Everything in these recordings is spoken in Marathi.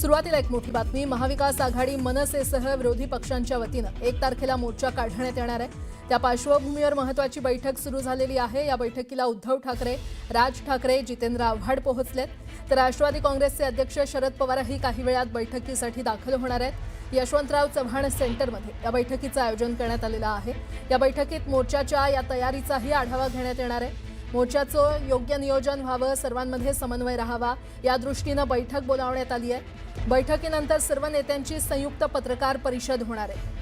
सुरुवातीला एक मोठी बातमी. महाविकास आघाडी मनसेसह विरोधी पक्षांच्या वतीनं एक तारखेला मोर्चा काढण्यात येणार आहे. त्या पार्श्वभूमीवर महत्वाची बैठक सुरू झालेली आहे. या बैठकीला उद्धव ठाकरे राज ठाकरे जितेंद्र आव्हाड पोहोचलेत. तर राष्ट्रवादी काँग्रेसचे अध्यक्ष शरद पवारही काही वेळात बैठकीसाठी दाखल होणार आहेत. यशवंतराव चव्हाण सेंटरमध्ये या बैठकीचं आयोजन करण्यात आलेलं आहे. या बैठकीत मोर्चाच्या या तयारीचाही आढावा घेण्यात येणार आहे. मोर्चाचं योग्य नियोजन व्हावं सर्वांमध्ये समन्वय राहावा या दृष्टीनं बैठक बोलावण्यात आली आहे. बैठकीनंतर सर्व नेत्यांची संयुक्त पत्रकार परिषद होणार आहे.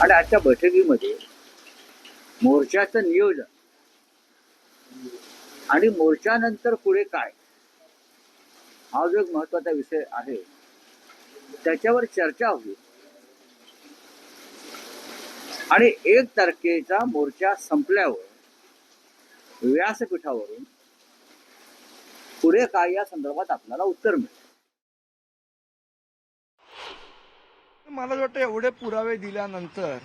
आणि आजच्या बैठकीमध्ये मोर्चाचं नियोजन आणि मोर्चानंतर पुढे काय हा जो एक महत्त्वाचा विषय आहे त्याच्यावर चर्चा होईल. आणि एक तारखेचा मोर्चा संपल्यावर व्यासपीठावरून पुढे काय या संदर्भात आपल्याला उत्तर मिळेल? मला वाटतं एवढे पुरावे दिल्यानंतर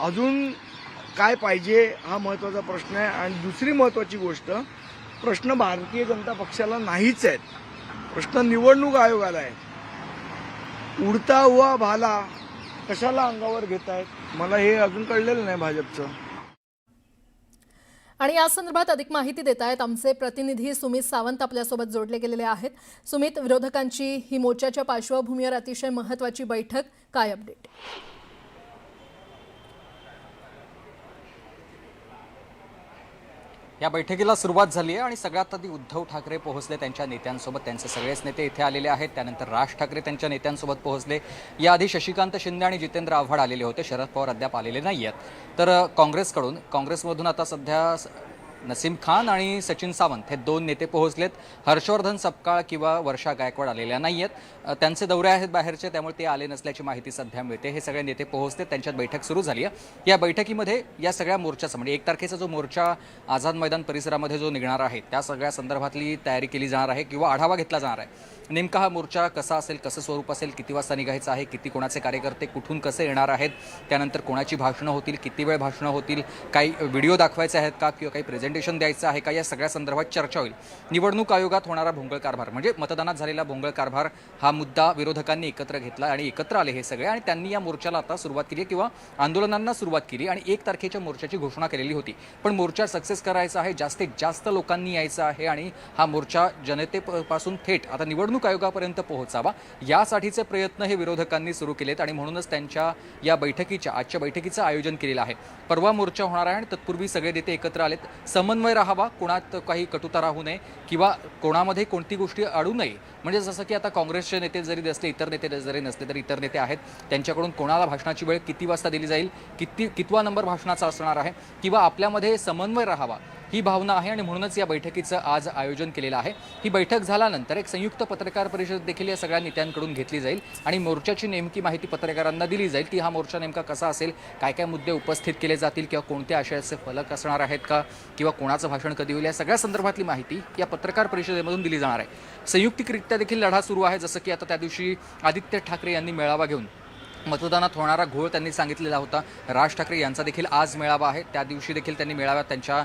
अजून काय पाहिजे हा महत्त्वाचा प्रश्न आहे. आणि दुसरी महत्वाची गोष्ट प्रश्न भारतीय जनता पक्षाला नाहीच आहेत. प्रश्न निवडणूक आयोगाला आहे उडता हुआ भाला कशाला अंगावर घेत आहेत मला हे अजून कळलेलं नाही भाजपचं. आणि या संदर्भात अधिक माहिती देत आहेत आमचे प्रतिनिधी सुमित सावंत आपल्यासोबत जोडले गेलेले आहेत. सुमित विरोधकांची ही मोर्चाच्या पार्श्वभूमीवर अतिशय महत्वाची बैठक काय अपडेट या बैठकीला सुरुवात झाली आहे आणि सगळ्यात आधी उद्धव ठाकरे पोहोचले त्यांच्या नेत्यांसोबत. त्यांचे सगळेच नेते इथे आलेले आहेत. त्यानंतर राज ठाकरे त्यांच्या नेत्यांसोबत पोहोचले. याआधी शशिकांत शिंदे आणि जितेंद्र आव्हाड आलेले होते. शरद पवार अद्याप आलेले नाही आहेत तर काँग्रेसकडून काँग्रेसमधून आता सध्या नसीम खान आणि सचिन सावंत हे दोन नेते पोहोचलेत. हर्षवर्धन सपकाळ किंवा वर्षा गायकवाड आलेल्या नाही आहेत त्यांचे दौरे आहेत बाहेरचे त्यामुळे ते आले नसल्याची माहिती सध्या मिळते. हे सगळे नेते पोहोचले त्यांच्यात बैठक सुरू झाली आहे. या बैठकीमध्ये या सगळ्या मोर्चाचा म्हणजे एक तारखेचा जो मोर्चा आझाद मैदान परिसरामध्ये जो निघणार आहे त्या सगळ्या संदर्भातली तयारी केली जाणार आहे किंवा आढावा घेतला जाणार आहे. नेमका हा मोर्चा कसा असेल कसं स्वरूप असेल किती वाजता निघायचं आहे किती कोणाचे कार्यकर्ते कुठून कसे येणार आहेत त्यानंतर कोणाची भाषणं होतील किती वेळ भाषणं होतील काही व्हिडिओ दाखवायचे आहेत का किंवा काही प्रेझेंटेशन द्यायचं आहे का या सगळ्या संदर्भात चर्चा होईल. निवडणूक आयोगात होणारा भोंगळ कारभार म्हणजे मतदानात झालेला भोंगळ कारभार हा मुद्दा विरोधकांनी एकत्र घेतला आणि एकत्र आले हे सगळे आणि त्यांनी या मोर्चाला आता सुरुवात केली किंवा आंदोलनांना सुरुवात केली आणि एक तारखेच्या मोर्चाची घोषणा केलेली होती. पण मोर्चा सक्सेस करायचा आहे जास्तीत जास्त लोकांनी यायचं आहे आणि हा मोर्चा जनतेपासून थेट आता निवडणूक आयोगापर्यंत पोहोचावा. यासाठीचे प्रयत्न हे विरोधकांनी सुरू केलेत आणि म्हणूनच त्यांच्या या बैठकीच्या आजच्या बैठकीचं आयोजन केलेलं आहे. परवा मोर्चा होणार आहे आणि तत्पूर्वी सगळे नेते एकत्र आलेत. समन्वय राहावा कोणात काही कटुता राहू नये किंवा कोणामध्ये कोणती गोष्टी अडू नये. म्हणजे जसं की आता काँग्रेसचे नेते जरी नसले इतर नेते जरी नसले तरी इतर नेते आहेत. त्यांच्याकडून कोणाला भाषणाची वेळ किती वाजता दिली जाईल किती कितवा नंबर भाषणाचा असणार आहे किंवा आपल्यामध्ये समन्वय राहावा. ही भावना आहे आणि म्हणूनच या बैठकीचं आज आयोजन केलेलं आहे. ही बैठक झाल्यानंतर एक संयुक्त पत्रकार परिषद देखील या सगळ्या नेत्यांकडून घेतली जाईल आणि मोर्चाची नेमकी माहिती पत्रकारांना दिली जाईल की हा मोर्चा नेमका कसा असेल काय काय मुद्दे उपस्थित केले जातील किंवा कोणत्या आशयाचे फलक असणार आहेत का किंवा कोणाचं भाषण कधी होईल या सगळ्या संदर्भातली माहिती या पत्रकार परिषदेमधून दिली जाणार आहे. संयुक्तिकरित्या देखील लढा सुरू आहे जसं की आता त्या दिवशी आदित्य ठाकरे यांनी मेळावा घेऊन मतदानात होणारा घोळ त्यांनी सांगितलेला होता. राज ठाकरे यांचा देखील आज मेळावा आहे. त्या दिवशी देखील त्यांनी मेळाव्यात त्यांच्या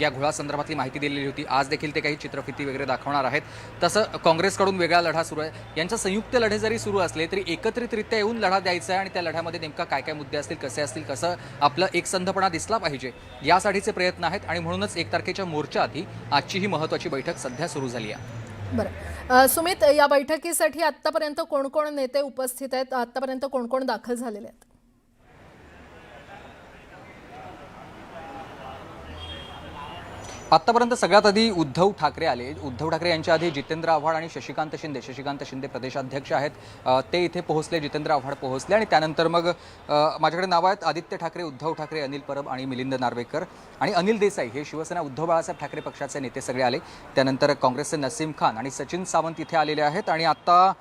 या घोळासंदर्भातली माहिती दिलेली होती. आज देखील ते काही चित्रफिती वगैरे दाखवणार आहेत. तसं काँग्रेसकडून वेगळा लढा सुरू आहे. यांच्या संयुक्त लढे जरी सुरू असले तरी एकत्रितरित्या येऊन लढा द्यायचा आहे आणि त्या लढ्यामध्ये नेमका काय काय मुद्दे असतील कसे असतील कसं आपलं एकसंधपणा दिसला पाहिजे यासाठीचे प्रयत्न आहेत. आणि म्हणूनच एक तारखेच्या मोर्चाआधी आजची ही महत्त्वाची बैठक सध्या सुरू झाली आहे. बरं. सुमित या बैठकीसाठी आत्तापर्यंत कोण कोण नेते उपस्थित आहेत? आत्तापर्यंत कोण कोण दाखल झालेले आहेत? आत्तापर्यंत सगळ्यात आधी उद्धव ठाकरे आले. उद्धव ठाकरे यांच्या आधी जितेंद्र आव्हाड आणि शशिकांत शिंदे. शशिकांत शिंदे प्रदेशाध्यक्ष आहेत. ते इथे पोहोचले जितेंद्र आव्हाड पोहोचले आणि त्यानंतर मग माझ्याकडे नावं आहेत आदित्य ठाकरे उद्धव ठाकरे अनिल परब आणि मिलिंद नार्वेकर आणि अनिल देसाई. हे शिवसेना उद्धव बाळासाहेब ठाकरे पक्षाचे नेते सगळे आले. त्यानंतर काँग्रेसचे नसीम खान आणि सचिन सावंत इथे आलेले आहेत आणि आत्ता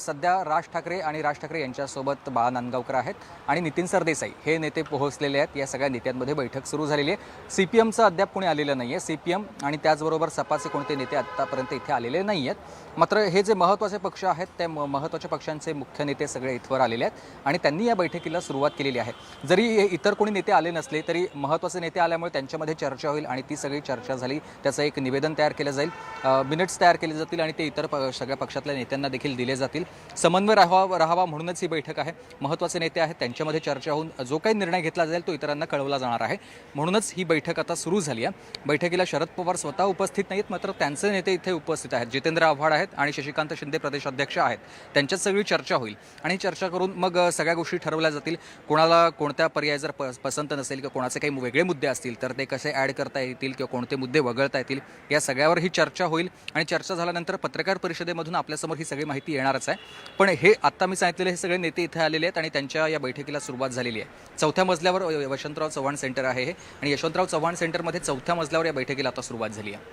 सध्या राज ठाकरे आणि राज ठाकरे यांच्यासोबत बाळा नांदगावकर आहेत आणि नितीन सरदेसाई हे नेते पोहोचलेले आहेत. या सगळ्या नेत्यांमध्ये बैठक सुरू झालेली आहे. सी पी एमचं अद्याप कोणी आलेलं नाही आहे सी पी एम आणि त्याचबरोबर सपाचे कोणते नेते आत्तापर्यंत इथे आलेले नाही आहेत मात्र हे जे महत्त्वाचे पक्ष आहेत त्या म- महत्त्वाच्या पक्षांचे मुख्य नेते सगळे इथवर आलेले आहेत आणि त्यांनी या बैठकीला सुरुवात केलेली आहे. जरी इतर कोणी नेते आले नसले तरी महत्त्वाचे नेते आल्यामुळे त्यांच्यामध्ये चर्चा होईल आणि ती सगळी चर्चा झाली. त्याचं एक निवेदन तयार केलं जाईल. मिनिट्स तयार केले जातील आणि ते इतर प सगळ्या पक्षातल्या नेत्यांना देखील दिले जातील. समन्वय राहावा राहावा म्हणूनच ही बैठक आहे. महत्त्वाचे नेते आहेत त्यांच्यामध्ये चर्चा होऊन जो काही निर्णय घेतला जाईल तो इतरांना कळवला जाणार आहे. म्हणूनच ही बैठक आता सुरू झाली आहे. बैठकी बैठकीला शरद पवार स्वतः उपस्थित नाहीत मात्र त्यांचे नेते इथे उपस्थित आहेत. जितेंद्र आव्हाड आहेत आणि शशिकांत शिंदे प्रदेश अध्यक्ष आहेत. त्यांच्यात सगळी चर्चा होईल. आणि चर्चा करून मग सगळ्या गोष्टी ठरवल्या जातील. कोणाला कोणत्या पर्याय जर पसंत नसेल किंवा कोणाचे काही वेगळे मुद्दे असतील तर ते कसे ॲड करता येतील किंवा कोणते मुद्दे वगळता येतील या सगळ्यावर ही चर्चा होईल. आणि चर्चा झाल्यानंतर पत्रकार परिषदेमधून आपल्यासमोर ही सगळी माहिती येणारच आहे. पण हे आत्ता मी सांगितलेले हे सगळे नेते इथे आलेले आहेत आणि त्यांच्या या बैठकीला सुरुवात झालेली आहे. चौथ्या मजल्यावर यशवंतराव चव्हाण सेंटर आहे हे. आणि यशवंतराव चव्हाण सेंटरमध्ये चौथ्या मजल्यावर या बैठकीला आता सुरुवात झाली आहे.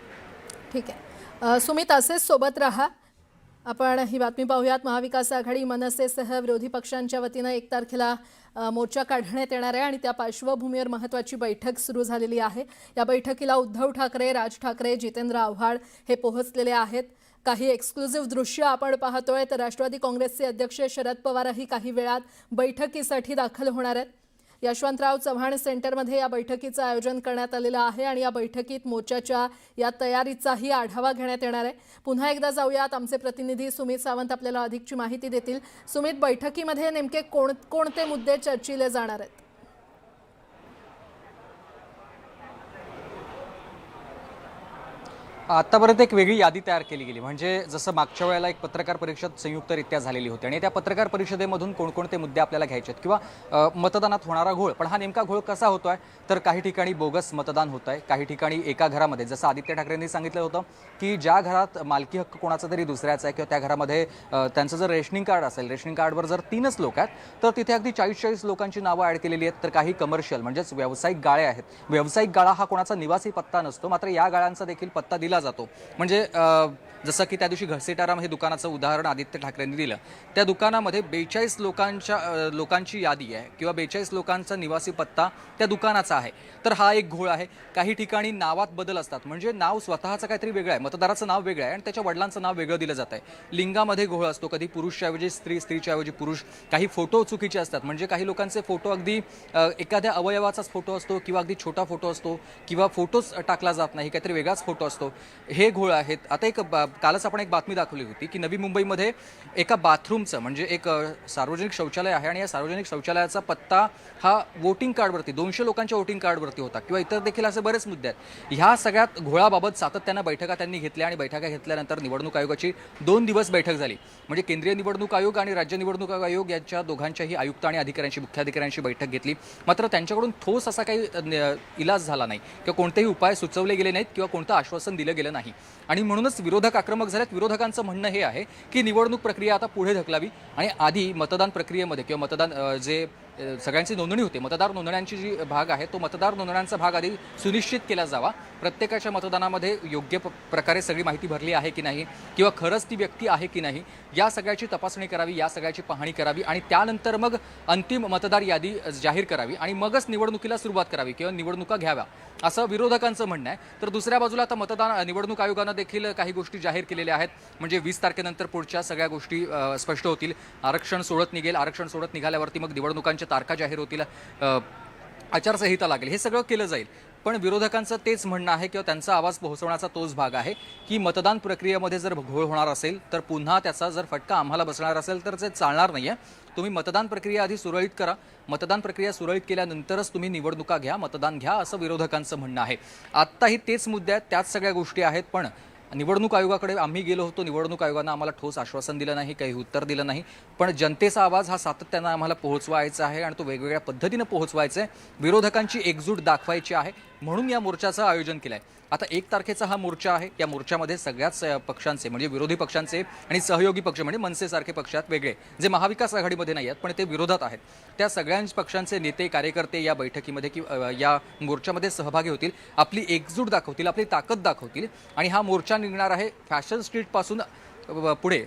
ठीक आहे. सुमित असेच सोबत राहा. आपण ही बातमी पाहूयात. महाविकास आघाडी मनसेसह विरोधी पक्षांच्या वतीनं एक तारखेला मोर्चा काढण्यात येणार आहे आणि त्या पार्श्वभूमीवर महत्त्वाची बैठक सुरू झालेली आहे. या बैठकीला उद्धव ठाकरे राज ठाकरे जितेंद्र आव्हाड हे पोहोचलेले आहेत. काही एक्सक्लुझिव्ह दृश्य आपण पाहतोय. तर राष्ट्रवादी काँग्रेसचे अध्यक्ष शरद पवारही काही वेळात बैठकीसाठी दाखल होणार आहेत. यशवंतराव चव्हाण सेंटरमध्ये या बैठकीचं आयोजन करण्यात आलेलं आहे आणि या बैठकीत मोर्चाच्या या तयारीचाही आढावा घेण्यात येणार आहे. पुन्हा एकदा जाऊयात. आमचे प्रतिनिधी सुमित सावंत आपल्याला अधिकची माहिती देतील. सुमित बैठकीमध्ये नेमके कोण कोणते मुद्दे चर्चिले जाणार आहेत? आत्तापर्यंत एक वेगळी यादी तयार केली गेली. म्हणजे जसं मागच्या वेळेला एक पत्रकार परिषद संयुक्तरित्या झालेली होती आणि त्या पत्रकार परिषदेमधून कोणकोणते मुद्दे आपल्याला घ्यायचे आहेत किंवा मतदानात होणारा घोळ. पण हा नेमका घोळ कसा होतो आहे तर काही ठिकाणी बोगस मतदान होत आहे काही ठिकाणी एका घरामध्ये जसं आदित्य ठाकरेंनी सांगितलं होतं की ज्या घरात मालकी हक्क कोणाचा तरी दुसऱ्याचा आहे किंवा त्या घरामध्ये त्यांचं जर रेशनिंग कार्ड असेल रेशनिंग कार्डवर जर तीनच लोक आहेत तर तिथे अगदी चाळीस चाळीस लोकांची नावं ॲड केलेली आहेत. तर काही कमर्शियल म्हणजेच व्यावसायिक गाळे आहेत. व्यावसायिक गाळा हा कोणाचा निवासी पत्ता नसतो. मात्र या गाळ्यांचा देखील पत्ता दिला जातो. म्हणजे जसं की त्या दिवशी घसेटाराम हे दुकानाचं उदाहरण आदित्य ठाकरेंनी दिलं. त्या दुकानामध्ये बेचाळीस लोकांच्या लोकांची यादी आहे किंवा बेचाळीस लोकांचा निवासी पत्ता त्या दुकानाचा आहे. तर हा एक घोळ आहे. काही ठिकाणी नावात बदल असतात. म्हणजे नाव स्वतःचं काहीतरी वेगळं आहे. मतदाराचं नाव वेगळं आहे आणि त्याच्या वडिलांचं नाव वेगळं दिलं जात आहे लिंगामध्ये घोळ असतो. कधी पुरुषच्याऐवजी स्त्री स्त्रीच्याऐवजी पुरुष. काही फोटो चुकीचे असतात. म्हणजे काही लोकांचे फोटो अगदी एखाद्या अवयवाचाच फोटो असतो किंवा अगदी छोटा फोटो असतो किंवा फोटोच टाकला जात नाही. काहीतरी वेगळाच फोटो असतो. हे घोळ आहेत. आता एक बा- कालच आपण एक बातमी दाखवली होती की नवी मुंबईमध्ये एका बाथरूमचं म्हणजे एक सार्वजनिक शौचालय आहे आणि या सार्वजनिक शौचालयाचा पत्ता हा वोटिंग कार्डवरती दोनशे लोकांच्या वोटिंग कार्डवरती होता किंवा इतर देखील असे बरेच मुद्दे आहेत. ह्या सगळ्यात घोळाबाबत सातत्यानं बैठका त्यांनी घेतल्या आणि बैठका घेतल्यानंतर निवडणूक आयोगाची दोन दिवस बैठक झाली. म्हणजे केंद्रीय निवडणूक आयोग आणि राज्य निवडणूक आयोग यांच्या दोघांच्याही आयुक्त आणि अधिकाऱ्यांशी मुख्याधिकाऱ्यांशी बैठक घेतली. मात्र त्यांच्याकडून ठोस असा काही इलाज झाला नाही किंवा कोणतेही उपाय सुचवले गेले नाहीत किंवा कोणतं आश्वासन दिलं गेलं नाही. आणि म्हणूनच विरोधक आक्रमक झालेत. विरोधकांचं म्हणणं हे आहे की निवडणूक प्रक्रिया आता पुढे ढकलावी आणि आधी मतदान प्रक्रियेमध्ये किंवा मतदान जे सगळ्यांची नोंदणी होते. मतदार नोंदण्यांची जी भाग आहे तो मतदार नोंदण्यांचा भाग आधी सुनिश्चित केला जावा. प्रत्येकाच्या मतदानामध्ये योग्य प्रकारे सगळी माहिती भरली आहे की नाही किंवा खरंच ती व्यक्ती आहे की नाही या सगळ्याची तपासणी करावी या सगळ्याची पाहणी करावी आणि त्यानंतर मग अंतिम मतदार यादी जाहीर करावी आणि मगच निवडणुकीला सुरुवात करावी किंवा निवडणुका घ्याव्या असं विरोधकांचं म्हणणं आहे. तर दुसऱ्या बाजूला आता मतदान निवडणूक आयोगानं देखील काही गोष्टी जाहीर केलेल्या आहेत. म्हणजे वीस तारखेनंतर पुढच्या सगळ्या गोष्टी स्पष्ट होतील. आरक्षण सोडत निघेल. आरक्षण सोडत निघाल्यावरती मग निवडणुकांच्या तारखा जाहीर होतील आचारसंहिता लागेल हे सगळं केलं जाईल. पण विरोधकांचं तेच म्हणणं आहे किंवा त्यांचा आवाज पोहोचवण्याचा तोच भाग आहे की मतदान प्रक्रियेमध्ये जर घोळ होणार असेल तर पुन्हा त्याचा जर फटका आम्हाला बसणार असेल तर ते चालणार नाही आहे तुम्ही मतदान प्रक्रिया आधी सुरळीत करा. मतदान प्रक्रिया सुरळीत केल्यानंतरच तुम्ही निवडणुका घ्या मतदान घ्या असं विरोधकांचं म्हणणं आहे. आत्ताही तेच मुद्दे आहेत त्याच सगळ्या गोष्टी आहेत पण निवडणूक आयोगाकडे आम्ही गेलो होतो. निवडणूक आयोगानं आम्हाला ठोस आश्वासन दिलं नाही काही उत्तर दिलं नाही. पण जनतेचा आवाज हा सातत्यानं आम्हाला पोहोचवायचा आहे आणि तो वेगवेगळ्या पद्धतीनं पोहोचवायचा आहे. विरोधकांची एकजूट दाखवायची आहे. म्हणून या मोर्चाचं आयोजन केलं आहे आता एक तारखेचा हा मोर्चा आहे. या मोर्चामध्ये सगळ्याच पक्षांचे म्हणजे विरोधी पक्षांचे आणि सहयोगी पक्ष म्हणजे मनसेसारखे पक्षात वेगळे जे महाविकास आघाडीमध्ये नाही आहेत पण ते विरोधात आहेत. त्या सगळ्याच पक्षांचे नेते कार्यकर्ते या बैठकीमध्ये किंवा या मोर्चामध्ये सहभागी होतील आपली एकजूट दाखवतील आपली ताकद दाखवतील आणि हा मोर्चा निघणार आहे फॅशन स्ट्रीटपासून पुढे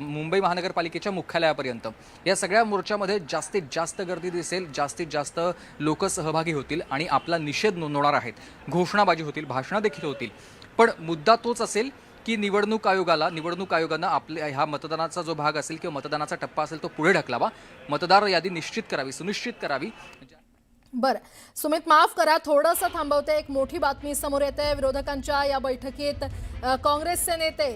मुंबई महानगरपालिकेच्या मुख्यालयापर्यंत. या सगळ्या मोर्चामध्ये जास्तीत जास्त गर्दी दिसेल जास्तीत जास्त लोक सहभागी होतील आणि आपला निषेध नोंदवणार आहेत. घोषणाबाजी होतील भाषणं देखील होतील. पण मुद्दा तोच असेल की निवडणूक आयोगाला निवडणूक आयोगानं आपल्या ह्या मतदानाचा जो भाग असेल किंवा मतदानाचा टप्पा असेल तो पुढे ढकलावा. मतदार यादी निश्चित करावी सुनिश्चित करावी. बरं. सुमित माफ करा थोडंसं थांबवते. एक मोठी बातमी समोर येते. विरोधकांच्या या बैठकीत काँग्रेसचे नेते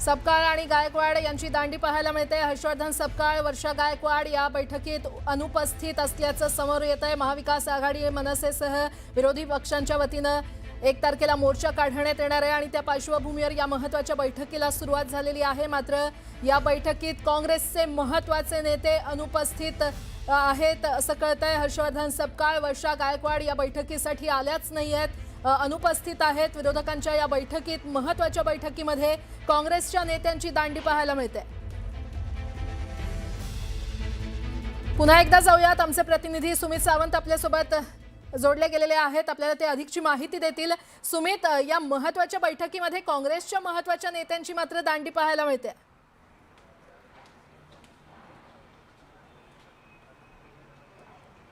सपकाळ आणि गायकवाड यांची दांडी पाहायला मिळते. हर्षवर्धन सपकाळ वर्षा गायकवाड या बैठकीत अनुपस्थित असल्याचं समोर येत आहे महाविकास आघाडी मनसेसह विरोधी पक्षांच्या वतीनं एक तारखेला मोर्चा काढण्यात येणार आहे आणि त्या पार्श्वभूमीवर या महत्त्वाच्या बैठकीला सुरुवात झालेली आहे. मात्र या बैठकीत काँग्रेसचे महत्त्वाचे नेते अनुपस्थित आहेत असं कळतंय. हर्षवर्धन सपकाळ वर्षा गायकवाड या बैठकीसाठी आल्याच नाही आहेत अनुपस्थित आहेत. विरोधकांच्या या बैठकीत महत्त्वाच्या बैठकीमध्ये काँग्रेसच्या नेत्यांची दांडी पाहायला मिळते. पुन्हा एकदा जाऊयात. आमचे प्रतिनिधी सुमित सावंत आपल्यासोबत जोडले गेलेले आहेत. आपल्याला ते अधिकची माहिती देतील. सुमित या महत्त्वाच्या बैठकीमध्ये काँग्रेसच्या महत्त्वाच्या नेत्यांची मात्र दांडी पाहायला मिळते.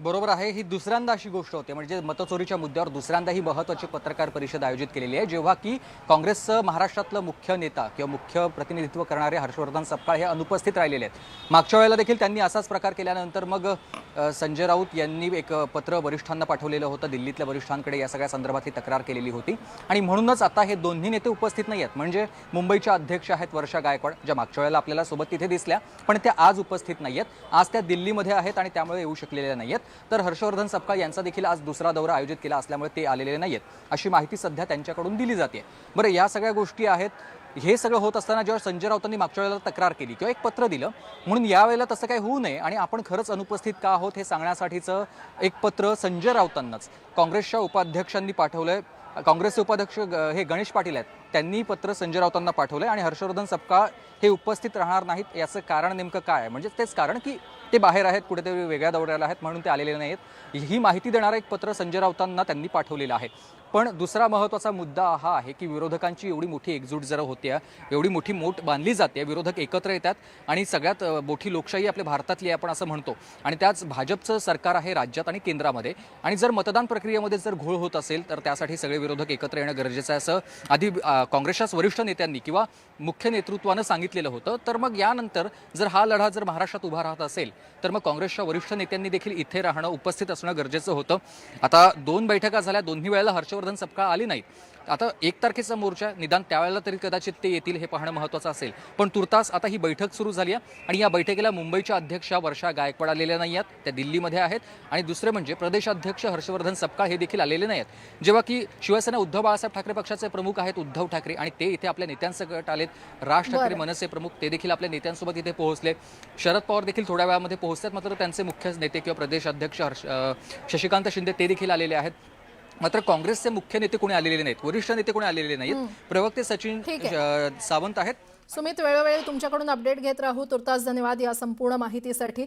बरोबर आहे ही दुसऱ्यांदा अशी गोष्ट होते. म्हणजे मतचोरीच्या मुद्द्यावर दुसऱ्यांदा ही महत्वाची पत्रकार परिषद आयोजित केलेली आहे. जेव्हा की काँग्रेसचं महाराष्ट्रातलं मुख्य नेता किंवा मुख्य प्रतिनिधित्व करणारे हर्षवर्धन सपकाळ हे अनुपस्थित राहिलेले आहेत. मागच्या वेळेला देखील त्यांनी असाच प्रकार केल्यानंतर मग संजय राऊत यांनी एक पत्र वरिष्ठांना पाठवलेलं होतं. दिल्लीतल्या वरिष्ठांकडे या सगळ्या संदर्भात ही तक्रार केलेली होती. आणि म्हणूनच आता हे दोन्ही नेते उपस्थित नाही आहेत. म्हणजे मुंबईच्या अध्यक्ष आहेत वर्षा गायकवाड ज्या मागच्या वेळेला आपल्याला सोबत तिथे दिसल्या पण त्या आज उपस्थित नाही आहेत. आज त्या दिल्लीमध्ये आहेत आणि त्यामुळे येऊ शकलेल्या नाही आहेत. तर हर्षवर्धन सपकाळ यांचा देखील आज दुसरा दौरा आयोजित केला असल्यामुळे ते आलेले नाही आहेत अशी माहिती सध्या त्यांच्याकडून दिली जाते. बरं या सगळ्या गोष्टी आहेत. हे सगळं होत असताना जेव्हा संजय राऊतांनी मागच्या वेळेला तक्रार केली किंवा एक पत्र दिलं म्हणून यावेळेला तसं काही होऊ नये आणि आपण खरंच अनुपस्थित का आहोत हे सांगण्यासाठीचं एक पत्र संजय राऊतांनाच. काँग्रेसच्या उपाध्यक्षांनी पाठवलंय. काँग्रेसचे उपाध्यक्ष हे गणेश पाटील आहेत. त्यांनी पत्र संजय राऊतांना पाठवलंय आणि हर्षवर्धन सपकाळ हे उपस्थित राहणार नाहीत. याचं कारण नेमकं काय आहे? म्हणजे तेच कारण की ते बाहेर आहेत कुठेतरी वेगळ्या दौऱ्याला आहेत म्हणून ते आलेले नाहीत. ही माहिती देणारं एक पत्र संजय राऊतांना त्यांनी पाठवलेलं आहे. पण दुसरा महत्त्वाचा मुद्दा हा आहे की विरोधकांची एवढी मोठी एकजूट जर होते एवढी मोठी मोठ बांधली जाते विरोधक एकत्र येतात आणि सगळ्यात मोठी लोकशाही आपल्या भारतातली आहे आपण असं म्हणतो. आणि त्याच भाजपचं सरकार आहे राज्यात आणि केंद्रामध्ये. आणि जर मतदान प्रक्रियेमध्ये जर घोळ होत असेल तर त्यासाठी सगळे विरोधक एकत्र येणं गरजेचं आहे असं आधी काँग्रेसच्याच वरिष्ठ नेत्यांनी किंवा मुख्य नेतृत्वानं सांगितलेलं होतं. तर मग यानंतर जर हा लढा जर महाराष्ट्रात उभा राहत असेल तर मग काँग्रेसच्या वरिष्ठ नेत्यांनी देखील इथे राहणं उपस्थित असणं गरजेचं होतं. आता दोन बैठका झाल्या दोन्ही वेळेला हर्षवर्धन सपकाळ आली नाहीत. आता एक तारखेचा मोर्चा निदान त्यावेळेला तरी कदाचित ते येतील हे पाहणं महत्त्वाचं असेल. पण तुर्तास आता ही बैठक सुरू झाली आहे आणि या बैठकीला मुंबईच्या अध्यक्षा वर्षा गायकवाड आलेल्या नाही आहेत. त्या दिल्लीमध्ये आहेत. आणि दुसरे म्हणजे प्रदेशाध्यक्ष हर्षवर्धन सपकाळ हे देखील आलेले नाही आहेत. जेव्हा की शिवसेना उद्धव बाळासाहेब ठाकरे पक्षाचे प्रमुख आहेत उद्धव ठाकरे आणि ते इथे आपल्या नेत्यांसकट आलेत. राज ठाकरे. मनसे प्रमुख ते देखील आपल्या नेत्यांसोबत इथे पोहोचले. शरद पवार देखील थोड्या वेळामध्ये पोहोचतात. मात्र त्यांचे मुख्य नेते किंवा प्रदेश अध्यक्ष हर्ष शशिकांत शिंदे ते देखील आलेले आहेत. मात्र काँग्रेसचे मुख्य नेते कोणी आलेले नाहीत? वरिष्ठ नेते कोणी आलेले नाहीत? प्रवक्ते सचिन सावंत आहेत. सुमित वेळोवेळी तुमच्याकडून अपडेट घेत राहू. तुर्तास धन्यवाद या संपूर्ण माहितीसाठी.